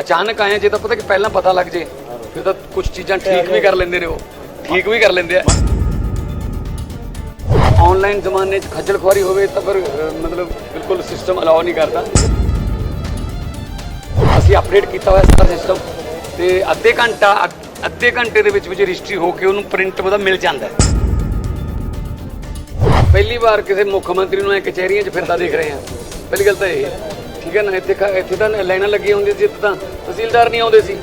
ਅਚਾਨਕ ਆਏ ਜੇ ਤਾਂ ਪਤਾ ਕਿ ਪਹਿਲਾਂ ਪਤਾ ਲੱਗ ਜੇ ਫਿਰ ਤਾਂ ਕੁਝ ਚੀਜ਼ਾਂ ਠੀਕ ਵੀ ਕਰ ਲੈਂਦੇ ਨੇ ਉਹ। ਠੀਕ ਵੀ ਕਰ ਲੈਂਦੇ ਆ। ਆਨਲਾਈਨ ਜ਼ਮਾਨੇ 'ਚ ਖੱਜਲ ਖੁਆਰੀ ਹੋਵੇ ਤਾਂ ਫਿਰ ਅਹ, ਮਤਲਬ ਬਿਲਕੁਲ ਸਿਸਟਮ ਅਲਾਉ ਨਹੀਂ ਕਰਦਾ। ਅਸੀਂ ਅਪਡੇਟ ਕੀਤਾ ਹੋਇਆ ਸਾਰਾ ਸਿਸਟਮ ਤੇ ਅੱਧੇ ਘੰਟਾ ਅੱਧ- ਅੱਧੇ ਘੰਟੇ ਦੇ ਵਿੱਚ ਵਿੱਚ ਰਜਿਸਟਰੀ ਹੋ ਕੇ ਉਹਨੂੰ ਪ੍ਰਿੰਟ ਉਹਦਾ ਮਿਲ ਜਾਂਦਾ ਹੈ। ਪਹਿਲੀ ਵਾਰ ਕਿਸੇ ਮੁੱਖ ਮੰਤਰੀ ਨੂੰ ਇਹ ਕਚਹਿਰੀਆਂ 'ਚ ਫਿਰਦਾ ਦੇਖ ਰਹੇ ਹਾਂ। ਪਹਿਲੀ ਗੱਲ ਤਾਂ ਇਹ ਹੈ। ਠੀਕ ਹੈ ਨਾ? ਇੱਥੇ ਖ- ਇੱਥੇ ਤਾਂ ਲਾਈਨਾਂ ਲੱਗੀਆਂ ਹੁੰਦੀਆਂ ਸੀ, ਇੱਥੇ ਤਾਂ ਤਹਿਸੀਲਦਾਰ ਨਹੀਂ ਆਉਂਦੇ ਸੀ।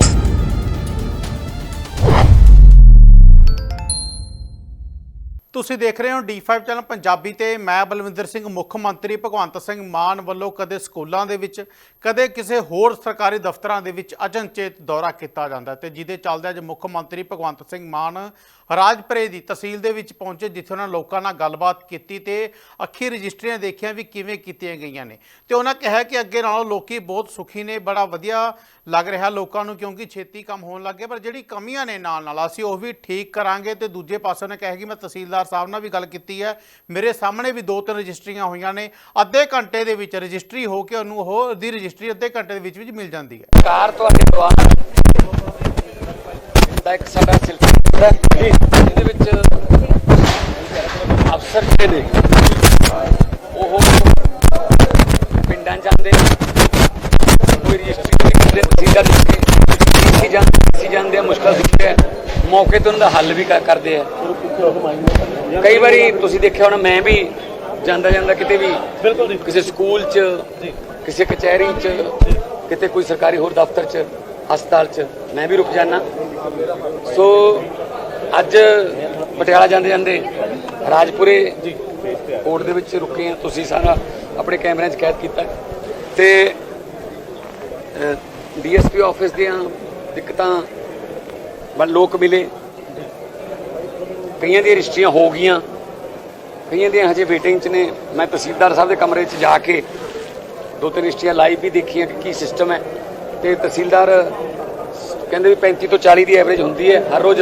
ਤੁਸੀਂ ਦੇਖ ਰਹੇ ਹੋ D5 ਚੈਨਲ ਪੰਜਾਬੀ ਤੇ ਮੈਂ ਬਲਵਿੰਦਰ ਸਿੰਘ, ਮੁੱਖ ਮੰਤਰੀ ਭਗਵੰਤ ਸਿੰਘ ਮਾਨ ਵੱਲੋਂ ਕਦੇ ਸਕੂਲਾਂ ਦੇ ਵਿੱਚ, ਕਦੇ ਕਿਸੇ ਹੋਰ ਸਰਕਾਰੀ ਦਫ਼ਤਰਾਂ ਦੇ ਵਿੱਚ ਅਚਨਚੇਤ ਦੌਰਾ ਕੀਤਾ ਜਾਂਦਾ ਤੇ ਜਿਹਦੇ ਚੱਲਦੇ ਅੱਜ ਮੁੱਖ ਮੰਤਰੀ ਭਗਵੰਤ ਸਿੰਘ ਮਾਨ ਰਾਜਪਰੇ ਦੀ ਤਹਿਸੀਲ ਦੇ ਵਿੱਚ ਪਹੁੰਚੇ, ਜਿੱਥੇ ਉਹਨਾਂ ਲੋਕਾਂ ਨਾਲ ਗੱਲਬਾਤ ਕੀਤੀ ਤੇ ਅੱਖੀ ਰਜਿਸਟਰੀਆਂ ਦੇਖੀਆਂ ਵੀ ਕਿਵੇਂ ਕੀਤੀਆਂ ਗਈਆਂ ਨੇ। ਤੇ ਉਹਨਾਂ ਕਿਹਾ ਕਿ ਅੱਗੇ ਨਾਲੋਂ ਲੋਕੀ ਬਹੁਤ ਸੁਖੀ ਨੇ, ਬੜਾ ਵਧੀਆ ਲੱਗ ਰਿਹਾ ਲੋਕਾਂ ਨੂੰ, ਕਿਉਂਕਿ ਛੇਤੀ ਕੰਮ ਹੋਣ ਲੱਗ ਗਿਆ ਪਰ ਜਿਹੜੀ ਕਮੀਆਂ ਨੇ ਨਾਲ ਨਾਲ, ਅਸੀਂ ਉਹ ਵੀ ਠੀਕ ਕਰਾਂਗੇ। ਤੇ ਦੂਜੇ ਪਾਸੇ ਉਹਨੇ ਕਿਹਾ ਕਿ ਮੈਂ ਤਹਿਸੀਲਦਾਰ ਸਾਹਿਬ ਨਾਲ ਵੀ ਗੱਲ ਕੀਤੀ ਹੈ, ਮੇਰੇ ਸਾਹਮਣੇ ਵੀ ਦੋ ਤਿੰਨ ਰਜਿਸਟਰੀਆਂ ਹੋਈਆਂ ਨੇ, ਅੱਧੇ ਘੰਟੇ ਦੇ ਵਿੱਚ ਰਜਿਸਟਰੀ ਹੋ ਕੇ ਉਹਨੂੰ ਉਹ ਦੀ ਰਜਿਸਟਰੀ ਅੱਧੇ ਘੰਟੇ ਦੇ ਵਿੱਚ ਵਿੱਚ ਮਿਲ ਜਾਂਦੀ ਹੈ। ਕਾਰ ਤੁਹਾਡੇ ਦੁਆਰਾ ਦਾ ਇੱਕ ਸਾਡਾ ਜਿਹਦੇ ਵਿੱਚ ਅਫਸਰ ਜਿਹੜੇ ਨੇ ਉਹ ਪਿੰਡਾਂ 'ਚ ਜਾਂਦੇ ਕੋਈ ਰਜਿਸਟਰੀ ਨਹੀਂ ਕਰਦੇ ਤਹਿਸੀਲਦਾਰ ਸੀ ਜਾਂਦੇ ਸੀ ਜਾਂਦੇ ਆ, ਮੁਸ਼ਕਲ ਦਿਖਦੇ ਆ। ਮੌਕੇ ਤੇ ਉਹਨਾਂ ਦਾ ਹੱਲ ਵੀ ਕਰ- ਕਰਦੇ ਆ। ਕਈ ਵਾਰੀ ਤੁਸੀਂ ਦੇਖਿਆ ਹੋਣਾ ਮੈਂ ਵੀ ਜਾਂਦਾ ਜਾਂਦਾ ਕਿਤੇ ਵੀ ਬਿਲਕੁਲ ਕਿਸੇ ਸਕੂਲ 'ਚ ਕਿਸੇ ਕਚਹਿਰੀ 'ਚ ਕਿਤੇ ਕੋਈ ਸਰਕਾਰੀ ਹੋਰ ਦਫ਼ਤਰ 'ਚ ਹਸਪਤਾਲ 'ਚ ਮੈਂ ਵੀ ਰੁਕ ਜਾਣਾ ਸੋ ਅੱਜ ਪਟਿਆਲਾ ਜਾਂਦੇ ਜਾਂਦੇ ਰਾਜਪੁਰੇ ਕੋਰਟ ਦੇ ਵਿੱਚ ਰੁਕੇ ਆ ਤੁਸੀਂ ਸਾਰਾ ਆਪਣੇ ਕੈਮਰਿਆਂ 'ਚ ਕੈਦ ਕੀਤਾ। ਤੇ ਡੀਐਸਪੀ ਆਫਿਸ ਦੀਆਂ ਦਿੱਕਤਾਂ ਵੱਲ ਲੋਕ ਮਿਲੇ। ਕਈਆਂ ਦੀਆਂ ਰਜਿਸਟਰੀਆਂ ਹੋ ਗਈਆਂ। ਕਈਆਂ ਦੀਆਂ ਹਜੇ ਵੇਟਿੰਗ 'ਚ ਨੇ। ਮੈਂ ਤਹਿਸੀਲਦਾਰ ਸਾਹਿਬ ਦੇ ਕਮਰੇ 'ਚ ਜਾ ਕੇ ਦੋ ਤਿੰਨ ਰਜਿਸਟਰੀਆਂ ਲਾਈਵ ਵੀ ਦੇਖੀਆਂ ਕਿ ਕੀ ਸਿਸਟਮ ਹੈ। ਤੇ ਤਹਿਸੀਲਦਾਰ ਕਹਿੰਦੇ ਵੀ 35 ਤੋਂ 40 ਦੀ ਐਵਰੇਜ ਹੁੰਦੀ ਹੈ। ਹਰ ਰੋਜ਼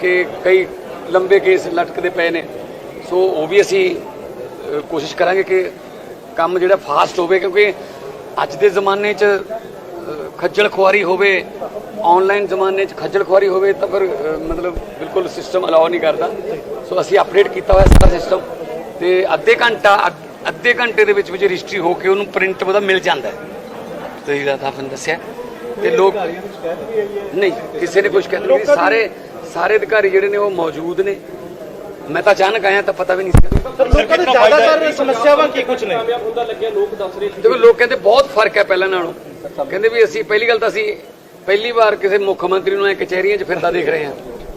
ਕਿ ਕਈ ਲੰਬੇ ਕੇਸ ਲਟਕਦੇ ਪਏ ਨੇ। ਸੋ ਉਹ ਵੀ ਅਸੀਂ ਕੋਸ਼ਿਸ਼ ਕਰਾਂਗੇ ਕਿ ਕੰਮ ਜਿਹੜਾ ਫਾਸਟ ਹੋਵੇ ਕਿਉਂਕਿ ਅੱਜ ਦੇ ਜ਼ਮਾਨੇ 'ਚ ਖੱਜਲ ਖੁਆਰੀ ਹੋਵੇ ਆਨਲਾਈਨ ਜ਼ਮਾਨੇ 'ਚ ਖੱਜਲ ਖੁਆਰੀ ਹੋਵੇ ਤਾਂ ਫਿਰ ਮਤਲਬ ਬਿਲਕੁਲ ਸਿਸਟਮ ਅਲਾਉ ਨਹੀਂ ਕਰਦਾ। ਸੋ ਅਸੀਂ ਅਪਡੇਟ ਕੀਤਾ ਹੋਇਆ ਸਾਰਾ ਸਿਸਟਮ ਤੇ ਅੱਧੇ ਘੰਟਾ ਅੱਧ- ਘੰਟੇ ਦੇ ਵਿੱਚ ਵਿੱਚ ਰਜਿਸਟਰੀ ਹੋ ਕੇ ਉਹਨੂੰ ਪ੍ਰਿੰਟ ਉਹਦਾ ਮਿਲ ਜਾਂਦਾ ਤੇ ਇਹਦਾ ਤਾਂ ਦੱਸਿਆ। ਤੇ ਲੋਕ ਨਹੀਂ ਕਿਸੇ ਨੇ ਕੁਝ ਕਹਿੰਦੇ ਸਾਰੇ ਸਾਰੇ ਅਧਿਕਾਰੀ ਜਿਹੜੇ ਨੇ ਉਹ ਮੌਜੂਦ ਨੇ। ਮੈਂ ਤਾਂ ਅਚਾਨਕ ਆਇਆ ਤਾਂ ਪਤਾ ਵੀ ਨਹੀਂ ਸੀ। ਲੋਕਾਂ ਦੇ ਜ਼ਿਆਦਾਤਰ ਸਮੱਸਿਆਵਾਂ ਕੀ ਕੁਝ ਨੇ? ਦੇਖੋ ਲੋਕ ਕਹਿੰਦੇ ਬਹੁਤ ਫ਼ਰਕ ਹੈ ਪਹਿਲਾਂ ਨਾਲੋਂ। ਕਹਿੰਦੇ ਵੀ ਅਸੀਂ ਪਹਿਲੀ ਗੱਲ ਤਾਂ ਅਸੀਂ ਪਹਿਲੀ ਵਾਰ ਕਿਸੇ ਮੁੱਖ ਮੰਤਰੀ ਨੂੰ ਇਹ ਕਚਹਿਰੀਆਂ 'ਚ ਫਿਰਦਾ ਦੇਖ ਰਹੇ ਹਾਂ।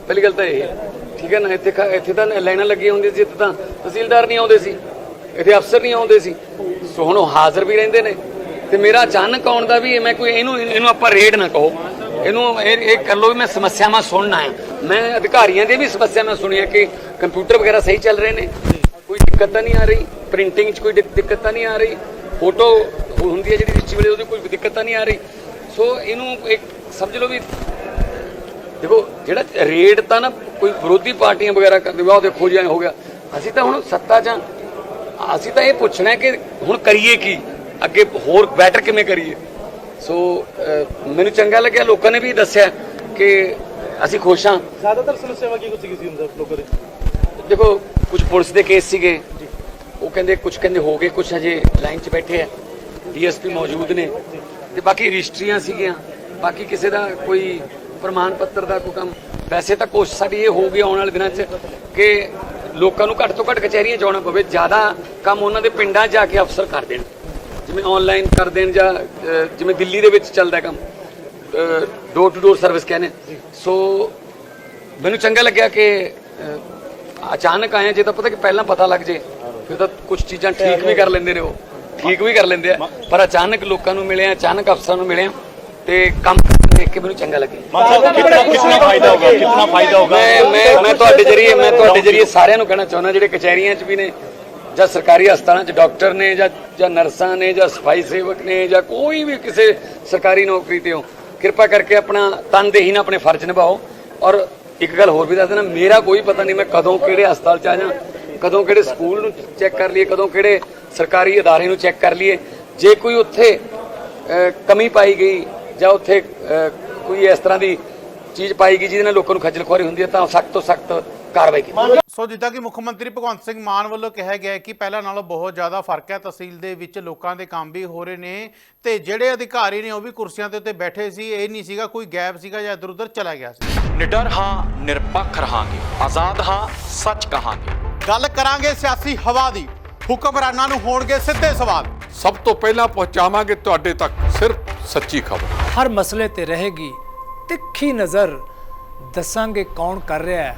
ਪਹਿਲੀ ਗੱਲ ਤਾਂ ਇਹ ਹੈ। ਠੀਕ ਹੈ ਨਾ ਇੱਥੇ ਇੱਥੇ ਤਾਂ ਲਾਈਨਾਂ ਲੱਗੀਆਂ ਹੁੰਦੀਆਂ ਸੀ ਇੱਥੇ ਤਾਂ ਤਹਿਸੀਲਦਾਰ ਨਹੀਂ ਆਉਂਦੇ ਸੀ। ਇੱਥੇ ਅਫਸਰ ਨਹੀਂ ਆਉਂਦੇ ਸੀ। ਸੋ ਹੁਣ ਉਹ ਹਾਜ਼ਰ ਵੀ ਰਹਿੰਦੇ ਨੇ। ਤੇ ਮੇਰਾ ਅਚਾਨਕ ਆਉਣ ਦਾ ਵੀ ਮੈਂ ਕੋਈ ਇਹਨੂੰ ਇਹਨੂੰ ਆਪਾਂ ਰੇਡ ਨਾ ਕਹੋ। ਇਹਨੂੰ ਇਹ ਇਹ ਕਰ ਲਓ ਵੀ ਮੈਂ ਸਮੱਸਿਆਵਾਂ ਸੁਣਨਾ ਹੈ ਮੈਂ ਅਧਿਕਾਰੀਆਂ ਦੀ ਵੀ ਸਮੱਸਿਆ ਸਮੱਸਿਆਵਾਂ ਸੁਣੀਆਂ ਕਿ ਕੰਪਿਊਟਰ ਵਗੈਰਾ ਸਹੀ ਚੱਲ ਰਹੇ ਨੇ। ਕੋਈ ਦਿੱਕਤ ਤਾਂ ਨਹੀਂ ਆ ਰਹੀ, ਪ੍ਰਿੰਟਿੰਗ 'ਚ ਕੋਈ ਦਿੱਕ- ਦਿੱਕਤ ਤਾਂ ਨਹੀਂ ਆ ਰਹੀ, ਫੋਟੋ ਹੁੰਦੀ ਹੈ ਜਿਹੜੀ ਰਿਚੀ ਵੇਲੇ, ਉਹਦੀ ਕੋਈ ਦਿੱਕਤ ਤਾਂ ਨਹੀਂ ਆ ਰਹੀ। ਸੋ ਇਹਨੂੰ ਇੱਕ ਸਮਝ ਲਓ ਵੀ ਦੇਖੋ, ਜਿਹੜਾ ਰੇਡ ਤਾਂ ਨਾ ਕੋਈ ਵਿਰੋਧੀ ਪਾਰਟੀਆਂ ਵਗੈਰਾ ਕਰਦੇ, ਵਾ ਉਹ ਦੇਖੋ ਜੀ ਹੋ ਗਿਆ। ਅਸੀਂ ਤਾਂ ਹੁਣ ਸੱਤਾ 'ਚ ਅਸੀਂ ਤਾਂ ਇਹ ਪੁੱਛਣਾ ਕਿ ਹੁਣ ਕਰੀਏ ਕੀ? ਅੱਗੇ ਹੋਰ ਬੈਟਰ ਕਿਵੇਂ ਕਰੀਏ? ਸੋ ਮੈਨੂੰ ਚੰਗਾ ਲੱਗਿਆ, ਲੋਕਾਂ ਨੇ ਵੀ ਦੱਸਿਆ ਕਿ ਅਸੀਂ ਖੁਸ਼ ਹਾਂ। ਜ਼ਿਆਦਾਤਰ ਸਮੱਸਿਆਵਾਂ ਕੀ ਕੁਝ ਸੀ ਹੁੰਦਾ ਲੋਕਾਂ ਦੇ? ਦੇਖੋ ਕੁਝ ਪੁਲਿਸ ਦੇ ਕੇਸ ਸੀਗੇ। ਉਹ ਕਹਿੰਦੇ ਕੁਝ ਕਹਿੰਦੇ ਹੋ ਗਏ ਕੁਝ ਹਜੇ ਲਾਈਨ 'ਚ ਬੈਠੇ ਆ। ਡੀਐਸਪੀ ਮੌਜੂਦ ਨੇ। ਤੇ ਬਾਕੀ ਰਜਿਸਟਰੀਆਂ ਸੀਗੀਆਂ। ਬਾਕੀ ਕਿਸੇ ਦਾ ਕੋਈ ਪ੍ਰਮਾਣ ਪੱਤਰ ਦਾ ਕੋਈ ਕੰਮ। ਵੈਸੇ ਤਾਂ ਕੋਸ਼ਿਸ਼ ਸਾਡੀ ਇਹ ਹੋਊਗੀ ਆਉਣ ਵਾਲੇ ਦਿਨਾਂ 'ਚ ਕਿ ਲੋਕਾਂ ਨੂੰ ਘੱਟ ਤੋਂ ਘੱਟ ਕਚਹਿਰੀਆਂ ਜਾਣਾ ਪਵੇ। ਜ਼ਿਆਦਾ ਕੰਮ ਉਹਨਾਂ ਦੇ ਪਿੰਡਾਂ ਜਾ ਕੇ ਅਫਸਰ ਕਰ ਦੇਣ। ਜਿਵੇਂ ਆਨਲਾਈਨ ਕਰ ਦੇਣ ਜਾਂ ਜਿਵੇਂ ਦਿੱਲੀ ਦੇ ਵਿੱਚ ਚੱਲਦਾ ਕੰਮ। ਡੋਰ ਟੂ ਡੋਰ ਸਰਵਿਸ ਕਹਿੰਦੇ ਸੋ ਮੈਨੂੰ ਚੰਗਾ ਲੱਗਿਆ ਕਿ ਅਚਾਨਕ ਆਏ ਜੇ ਤਾਂ ਪਤਾ ਕਿ ਪਹਿਲਾਂ ਪਤਾ ਲੱਗ ਜੇ ਫਿਰ ਤਾਂ ਕੁਝ ਚੀਜ਼ਾਂ ਠੀਕ ਵੀ ਕਰ ਲੈਂਦੇ ਨੇ ਉਹ। ਠੀਕ ਵੀ ਕਰ ਲੈਂਦੇ ਆ। ਪਰ ਅਚਾਨਕ ਲੋਕਾਂ ਨੂੰ ਮਿਲੇ ਆ ਅਚਾਨਕ ਅਫਸਰਾਂ ਨੂੰ ਮਿਲੇ ਆ ਤੇ ਕੰਮ ਦੇਖ ਕੇ ਮੈਨੂੰ ਚੰਗਾ ਲੱਗੇ। ਮਾਨ ਸਾਹਿਬ ਕਿੰਨਾ ਕਿੰਨਾ ਫਾਇਦਾ ਹੋਗਾ ਕਿੰਨਾ ਫਾਇਦਾ ਹੋਗਾ? ਮੈਂ ਮੈਂ ਮੈਂ ਤੁਹਾਡੇ ਜਰੀਏ ਮੈਂ ਤੁਹਾਡੇ ਜਰੀਏ ਸਾਰਿਆਂ ਨੂੰ ਕਹਿਣਾ ਚਾਹੁੰਦਾ ਜਿਹੜੇ ਕਚਹਿਰੀਆਂ 'ਚ ਵੀ ਨੇ ਜਾਂ ਸਰਕਾਰੀ ਹਸਪਤਾਲਾਂ 'ਚ ਡਾਕਟਰ ਨੇ ਜਾਂ ਜਾਂ ਨਰਸਾਂ ਨੇ ਜਾਂ ਸਫ਼ਾਈ ਸੇਵਕ ਨੇ ਜਾਂ ਕੋਈ ਵੀ ਕਿਸੇ ਸਰਕਾਰੀ ਨੌਕਰੀ ਤੇ ਹੋ ਕਿਰਪਾ ਕਰਕੇ ਆਪਣਾ ਤਨਦੇਹੀ ਨਾਲ ਆਪਣੇ ਫਰਜ਼ ਨਿਭਾਓ। ਔਰ ਇੱਕ ਗੱਲ ਹੋਰ ਵੀ ਦੱਸ ਦੇਣਾ ਮੇਰਾ ਕੋਈ ਪਤਾ ਨਹੀਂ ਮੈਂ ਕਦੋਂ ਕਿਹੜੇ ਹਸਪਤਾਲ 'ਚ ਆ ਜਾਂ ਕਦੋਂ ਕਿਹੜੇ ਸਕੂਲ ਨੂੰ ਚੈੱਕ ਕਰ ਲਈਏ, ਕਦੋਂ ਕਿਹੜੇ ਸਰਕਾਰੀ ਅਦਾਰੇ ਨੂੰ ਚੈੱਕ ਕਰ ਲਈਏ। ਜੇ ਕੋਈ ਉੱਥੇ ਕਮੀ ਪਾਈ ਗਈ ਜਾਂ ਉੱਥੇ ਕੋਈ ਇਸ ਤਰ੍ਹਾਂ ਦੀ ਚੀਜ਼ ਪਾਈ ਗਈ ਜਿਹਦੇ ਨਾਲ ਲੋਕਾਂ ਨੂੰ ਖੱਜਲ ਖੁਆਰੀ ਹੁੰਦੀ ਹੈ, ਤਾਂ ਸਖਤ ਤੋਂ ਸਖਤ ਕਾਰਵਾਈ ਕੀਤੀ ਸੋ ਜਿੱਦਾਂ ਕਿ ਮੁੱਖ ਮੰਤਰੀ ਭਗਵੰਤ ਸਿੰਘ ਮਾਨ ਵੱਲੋਂ ਕਿਹਾ ਗਿਆ ਹੈ ਕਿ ਪਹਿਲਾਂ ਨਾਲੋਂ ਬਹੁਤ ਜ਼ਿਆਦਾ ਫ਼ਰਕ ਹੈ ਤਹਿਸੀਲ ਦੇ ਵਿੱਚ ਲੋਕਾਂ ਦੇ ਕੰਮ ਵੀ ਹੋ ਰਹੇ ਨੇ ਤੇ ਜਿਹੜੇ ਅਧਿਕਾਰੀ ਨੇ ਉਹ ਵੀ ਕੁਰਸੀਆਂ ਦੇ ਉੱਤੇ ਬੈਠੇ ਸੀ ਇਹ ਨਹੀਂ ਸੀਗਾ ਕੋਈ ਗੈਪ ਸੀਗਾ ਜਾਂ ਇੱਧਰ ਉੱਧਰ ਚਲਾ ਗਿਆ ਸੀ। ਨਿਡਰ ਹਾਂ ਨਿਰਪੱਖ ਰਹਾਂਗੇ ਆਜ਼ਾਦ ਹਾਂ ਸੱਚ ਕਹਾਂਗੇ। ਗੱਲ ਕਰਾਂਗੇ ਸਿਆਸੀ ਹਵਾ ਦੀ ਹੁਕਮਰਾਨਾਂ ਨੂੰ ਹੋਣਗੇ ਸਿੱਧੇ ਸਵਾਲ। ਸਭ ਤੋਂ ਪਹਿਲਾਂ ਪਹੁੰਚਾਵਾਂਗੇ ਤੁਹਾਡੇ ਤੱਕ ਸਿਰਫ ਸੱਚੀ ਖਬਰ। ਹਰ ਮਸਲੇ ਤੇ ਰਹੇਗੀ ਤਿੱਖੀ ਨਜ਼ਰ ਦੱਸਾਂਗੇ ਕੌਣ ਕਰ ਰਿਹਾ ਹੈ।